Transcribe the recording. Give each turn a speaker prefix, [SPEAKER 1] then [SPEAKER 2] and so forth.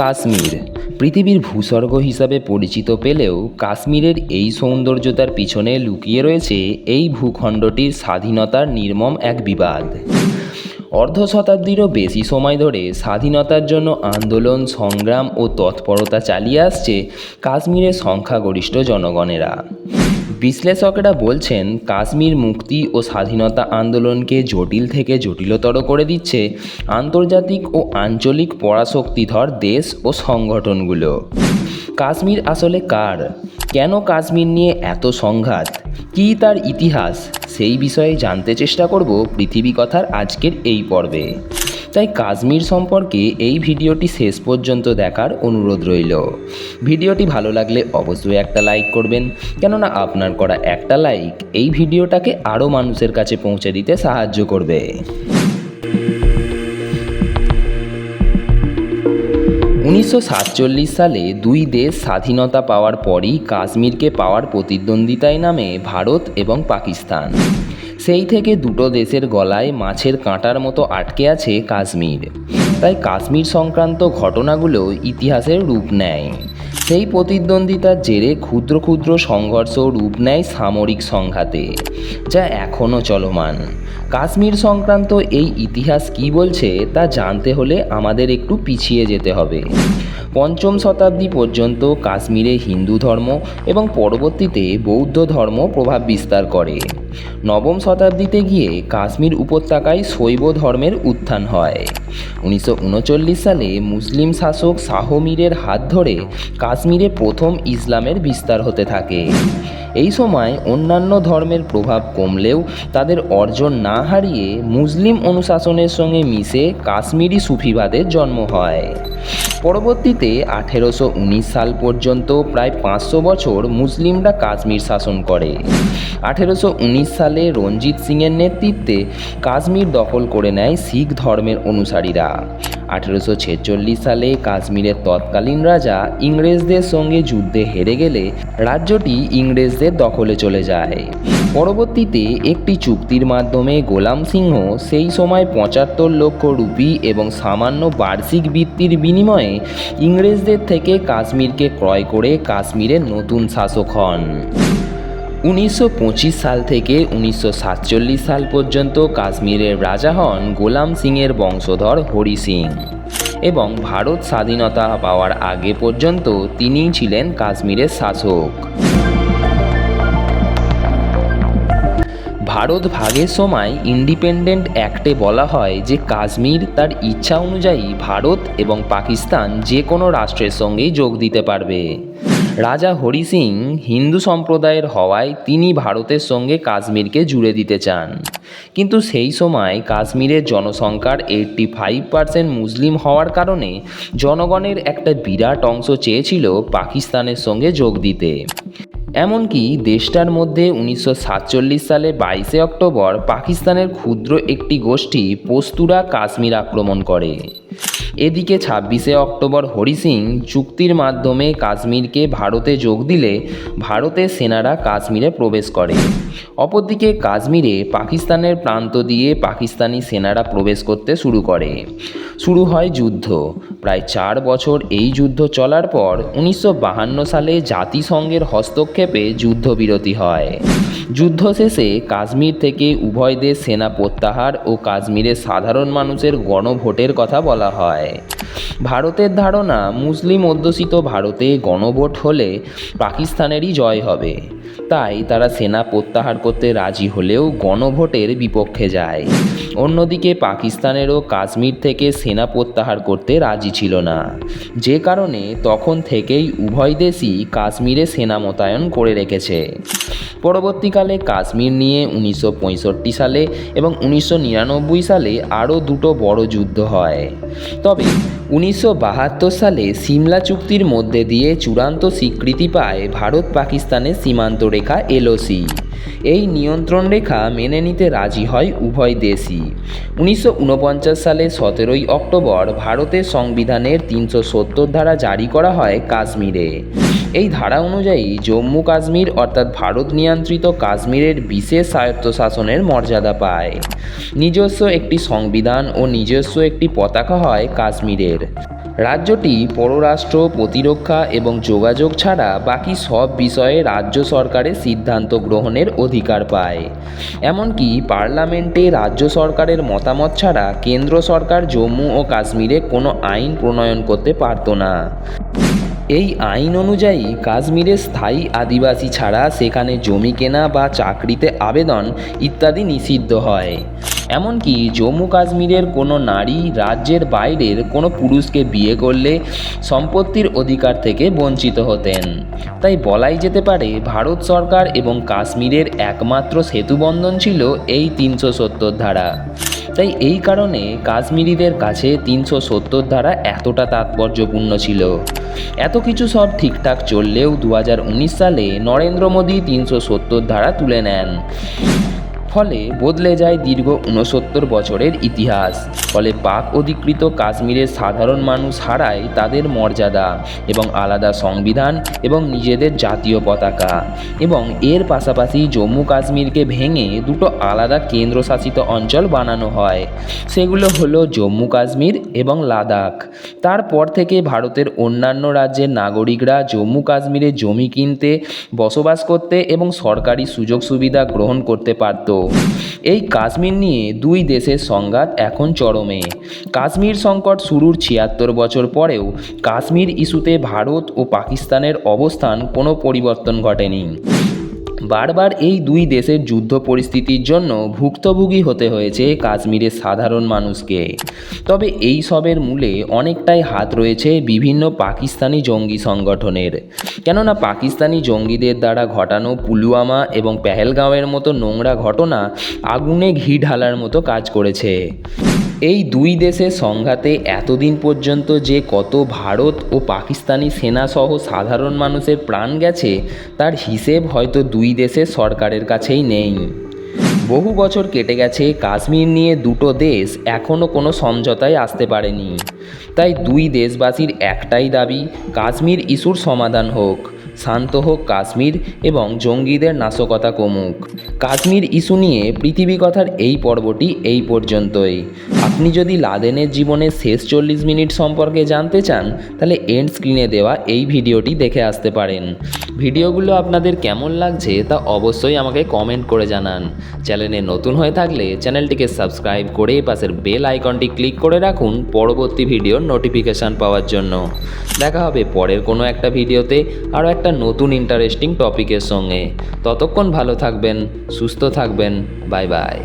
[SPEAKER 1] কাশ্মীর। পৃথিবীর ভূস্বর্গ হিসাবে পরিচিত পেলেও কাশ্মীরের এই সৌন্দর্যতার পিছনে লুকিয়ে রয়েছে এই ভূখণ্ডটির স্বাধীনতার নির্মম এক বিবাদ। অর্ধ শতাব্দীরও বেশি সময় ধরে স্বাধীনতার জন্য আন্দোলন, সংগ্রাম ও তৎপরতা চালিয়ে আসছে কাশ্মীরের সংখ্যাগরিষ্ঠ জনগণেরা। বিশ্লেষকরা বলছেন, কাশ্মীর মুক্তি ও স্বাধীনতা আন্দোলনকে জটিল থেকে জটিলতর করে দিচ্ছে আন্তর্জাতিক ও আঞ্চলিক পরাশক্তিধর দেশ ও সংগঠনগুলো। কাশ্মীর আসলে কার? কেন কাশ্মীর নিয়ে এত সংঘাত? কী তার ইতিহাস? সেই বিষয়ে জানতে চেষ্টা করব পৃথিবী কথার আজকের এই পর্বে। তাই কাশ্মীর সম্পর্কে এই ভিডিওটি শেষ পর্যন্ত দেখার অনুরোধ রইল। ভিডিওটি ভালো লাগলে অবশ্যই একটা লাইক করবেন, কেননা আপনার করা একটা লাইক এই ভিডিওটাকে আরও মানুষের কাছে পৌঁছে দিতে সাহায্য করবে। উনিশশো সাতচল্লিশ সালে দুই দেশ স্বাধীনতা পাওয়ার পরই কাশ্মীরকে পাওয়ার প্রতিদ্বন্দ্বিতায় নামে ভারত এবং পাকিস্তান। সেই থেকে দুটো দেশের গলায় মাছের কাঁটার মতো আটকে আছে কাশ্মীর। তাই কাশ্মীর সংক্রান্ত ঘটনাগুলো ইতিহাসের রূপ নেয়। সেই প্রতিদ্বন্দ্বিতার জেরে ক্ষুদ্র ক্ষুদ্র সংঘর্ষ রূপ নেয় সামরিক সংঘাতে, যা এখনও চলমান। কাশ্মীর সংক্রান্ত এই ইতিহাস কি বলছে তা জানতে হলে আমাদের একটু পিছিয়ে যেতে হবে। পঞ্চম শতাব্দী পর্যন্ত কাশ্মীরে হিন্দু ধর্ম এবং পরবর্তীতে বৌদ্ধ ধর্ম প্রভাব বিস্তার করে। নবম শতাব্দীতে গিয়ে কাশ্মীর উপত্যকায় শৈব ধর্মের উত্থান হয়। উনিশশো উনচল্লিশ সালে মুসলিম শাসক শাহ মীরের হাত ধরে কাশ্মীরে প্রথম ইসলামের বিস্তার হতে থাকে। এই সময় অন্যান্য ধর্মের প্রভাব কমলেও তাদের অর্জন না হারিয়ে মুসলিম অনুশাসনের সঙ্গে মিশে কাশ্মীরি সুফিবাদের জন্ম হয়। পরবর্তীতে আঠেরোশো উনিশ সাল পর্যন্ত প্রায় পাঁচশো বছর মুসলিমরা কাশ্মীর শাসন করে। আঠেরোশো উনিশ সালে রঞ্জিত সিংয়ের নেতৃত্বে কাশ্মীর দখল করে নেয় শিখ ধর্মের অনুসারীরা। আঠেরোশো ছেচল্লিশ সালে কাশ্মীরের তৎকালীন রাজা ইংরেজদের সঙ্গে যুদ্ধে হেরে গেলে রাজ্যটি ইংরেজদের দখলে চলে যায়। পরবর্তীতে একটি চুক্তির মাধ্যমে গোলাম সিংহ সেই সময় পঁচাত্তর লক্ষ রুপি এবং সামান্য বার্ষিক বৃত্তির বিনিময়ে ইংরেজদের থেকে কাশ্মীরকে ক্রয় করে কাশ্মীরের নতুন শাসক হন। উনিশশো পঁচিশ সাল থেকে উনিশশো সাতচল্লিশ সাল পর্যন্ত কাশ্মীরের রাজা হন গোলাম সিংয়ের বংশধর হরি সিং। এবং ভারত স্বাধীনতা পাওয়ার আগে পর্যন্ত তিনিই ছিলেন কাশ্মীরের শাসক। ভারত ভাগের সময় ইন্ডিপেন্ডেন্ট অ্যাক্টে বলা হয় যে কাশ্মীর তার ইচ্ছা অনুযায়ী ভারত এবং পাকিস্তান যে কোনো রাষ্ট্রের সঙ্গেই যোগ দিতে পারবে। রাজা হরি সিং হিন্দু সম্প্রদায়ের হওয়ায় তিনি ভারতের সঙ্গে কাশ্মীরকে জুড়ে দিতে চান। কিন্তু সেই সময় কাশ্মীরের জনসংখ্যার এইট্টি ফাইভ পার্সেন্ট মুসলিম হওয়ার কারণে জনগণের একটা বিরাট অংশ চেয়েছিল পাকিস্তানের সঙ্গে যোগ দিতে। এমনকি দেশটার মধ্যে উনিশশো সাতচল্লিশ সালে বাইশে অক্টোবর পাকিস্তানের ক্ষুদ্র একটি গোষ্ঠী পস্তুরা কাশ্মীর আক্রমণ করে। এদিকে ছাব্বিশে অক্টোবর হরি সিং চুক্তির মাধ্যমে কাশ্মীরকে ভারতে যোগ দিলে ভারতের সেনারা কাশ্মীরে প্রবেশ করে। অপরদিকে কাশ্মীরে পাকিস্তানের প্রান্ত দিয়ে পাকিস্তানি সেনারা প্রবেশ করতে শুরু করে। শুরু হয় যুদ্ধ। প্রায় চার বছর এই যুদ্ধ চলার পর উনিশশো সালে জাতিসংঘের হস্তক্ষেপে যুদ্ধবিরতি হয়। যুদ্ধ শেষে কাশ্মীর থেকে উভয় দেশ সেনা প্রত্যাহার ও কাশ্মীরের সাধারণ মানুষের গণভোটের কথা বলা হয়। ভারতের ধারণা, মুসলিম অধ্যুষিত ভারতে গণভোট হলে পাকিস্তানেরই জয় হবে। তাই তারা সেনা প্রত্যাহার করতে রাজি হলেও গণভোটের বিপক্ষে যায়। অন্যদিকে পাকিস্তানেরও কাশ্মীর থেকে সেনা প্রত্যাহার করতে রাজি ছিল না। যে কারণে তখন থেকেই উভয় দেশই কাশ্মীরে সেনা মোতায়েন করে রেখেছে। পরবর্তীকালে কাশ্মীর নিয়ে উনিশশো পঁয়ষট্টি সালে এবং উনিশশো নিরানব্বই সালে আরও দুটো বড় যুদ্ধ হয়। তবে উনিশশো বাহাত্তর সালে সিমলা চুক্তির মধ্যে দিয়ে চূড়ান্ত স্বীকৃতি পায় ভারত পাকিস্তানের সীমান্ত রেখা এলওসি। এই নিয়ন্ত্রণ রেখা মেনে নিতে রাজি হয় উভয় দেশই। উনিশশো ঊনপঞ্চাশ সালে সতেরোই অক্টোবর ভারতের সংবিধানের তিনশো সত্তর ধারা জারি করা হয় কাশ্মীরে। এই ধারা অনুযায়ী জম্মু কাশ্মীর অর্থাৎ ভারত নিয়ন্ত্রিত কাশ্মীরের বিশেষ স্বায়ত্তশাসনের মর্যাদা পায়। নিজস্ব একটি সংবিধান ও নিজস্ব একটি পতাকা হয় কাশ্মীরের। রাজ্যটি পররাষ্ট্র, প্রতিরক্ষা এবং যোগাযোগ ছাড়া বাকি সব বিষয়ে রাজ্য সরকারের সিদ্ধান্ত গ্রহণের অধিকার পায়। এমনকি পার্লামেন্টে রাজ্য সরকারের মতামত ছাড়া কেন্দ্র সরকার জম্মু ও কাশ্মীরে কোনো আইন প্রণয়ন করতে পারত না। এই আইন অনুযায়ী কাশ্মীরে স্থায়ী আদিবাসী ছাড়া সেখানে জমি কেনা বা চাকরিতে আবেদন ইত্যাদি নিষিদ্ধ হয়। এমনকি জম্মু কাশ্মীরের কোনো নারী রাজ্যের বাইরের কোনো পুরুষকে বিয়ে করলে সম্পত্তির অধিকার থেকে বঞ্চিত হতেন। তাই বলাই যেতে পারে ভারত সরকার এবং কাশ্মীরের একমাত্র সেতুবন্ধন ছিল এই তিনশো সত্তর ধারা। তাই এই কারণে কাশ্মীরিদের কাছে তিনশো সত্তর ধারা এতটা তাৎপর্যপূর্ণ ছিল। এত কিছু সব ঠিকঠাক চললেও দু হাজার উনিশ সালে নরেন্দ্র মোদী তিনশো সত্তর ধারা তুলে নেন। ফলে বদলে যায় দীর্ঘ ঊনসত্তর বছরের ইতিহাস। ফলে পাক অধিকৃত কাশ্মীরের সাধারণ মানুষ হারায় তাদের মর্যাদা এবং আলাদা সংবিধান এবং নিজেদের জাতীয় পতাকা। এবং এর পাশাপাশি জম্মু কাশ্মীরকে ভেঙে দুটো আলাদা কেন্দ্রশাসিত অঞ্চল বানানো হয়। সেগুলো হলো জম্মু কাশ্মীর এবং লাদাখ। তারপর থেকে ভারতের অন্যান্য রাজ্যের নাগরিকরা জম্মু কাশ্মীরে জমি কিনতে, বসবাস করতে এবং সরকারি সুযোগ সুবিধা গ্রহণ করতে পারত। এই কাশ্মীর নিয়ে দুই দেশের সংঘাত এখন চরমে। কাশ্মীর সংকট শুরুর ছিয়াত্তর বছর পরেও কাশ্মীর ইস্যুতে ভারত ও পাকিস্তানের অবস্থান কোনো পরিবর্তন ঘটেনি। বারবার এই দুই দেশের যুদ্ধ পরিস্থিতির জন্য ভুক্তভোগী হতে হয়েছে কাশ্মীরের সাধারণ মানুষকে। তবে এই সবের মূলে অনেকটাই হাত রয়েছে বিভিন্ন পাকিস্তানি জঙ্গি সংগঠনের। কেননা পাকিস্তানি জঙ্গিদের দ্বারা ঘটানো পুলওয়ামা এবং পেহেলগাঁওয়ের মতো নোংরা ঘটনা আগুনে ঘি ঢালার মতো কাজ করেছে। এই দুই দেশের সংঘাতে এতদিন পর্যন্ত যে কত ভারত ও পাকিস্তানি সেনাসহ সাধারণ মানুষের প্রাণ গেছে, তার হিসেব হয়তো দুই দেশের সরকারের কাছেই নেই। বহু বছর কেটে গেছে, কাশ্মীর নিয়ে দুটো দেশ এখনও কোনো সমঝোতায় আসতে পারেনি। তাই দুই দেশবাসীর একটাই দাবি, কাশ্মীর ইস্যুর সমাধান হোক। শান্ত হোক কাশ্মীর এবং জঙ্গিদের নাশকতা কমুক। কাশ্মীর ইস্যু নিয়ে পৃথিবী কথার এই পর্বটি এই পর্যন্তই। আপনি যদি লাদেনের জীবনের শেষ চল্লিশ মিনিট সম্পর্কে জানতে চান, তাহলে এন্ড স্ক্রিনে দেওয়া এই ভিডিওটি দেখে আসতে পারেন। ভিডিওগুলো আপনাদের কেমন লাগছে তা অবশ্যই আমাকে কমেন্ট করে জানান। চ্যানেলে নতুন হয়ে থাকলে চ্যানেলটিকে সাবস্ক্রাইব করে পাশের বেল আইকনটি ক্লিক করে রাখুন পরবর্তী ভিডিওর নোটিফিকেশান পাওয়ার জন্য। দেখা হবে পরের কোনো একটা ভিডিওতে আরও একটা নতুন ইন্টারেস্টিং টপিকের সঙ্গে। ততক্ষণ ভালো থাকবেন সুস্থ থাকবেন বাই বাই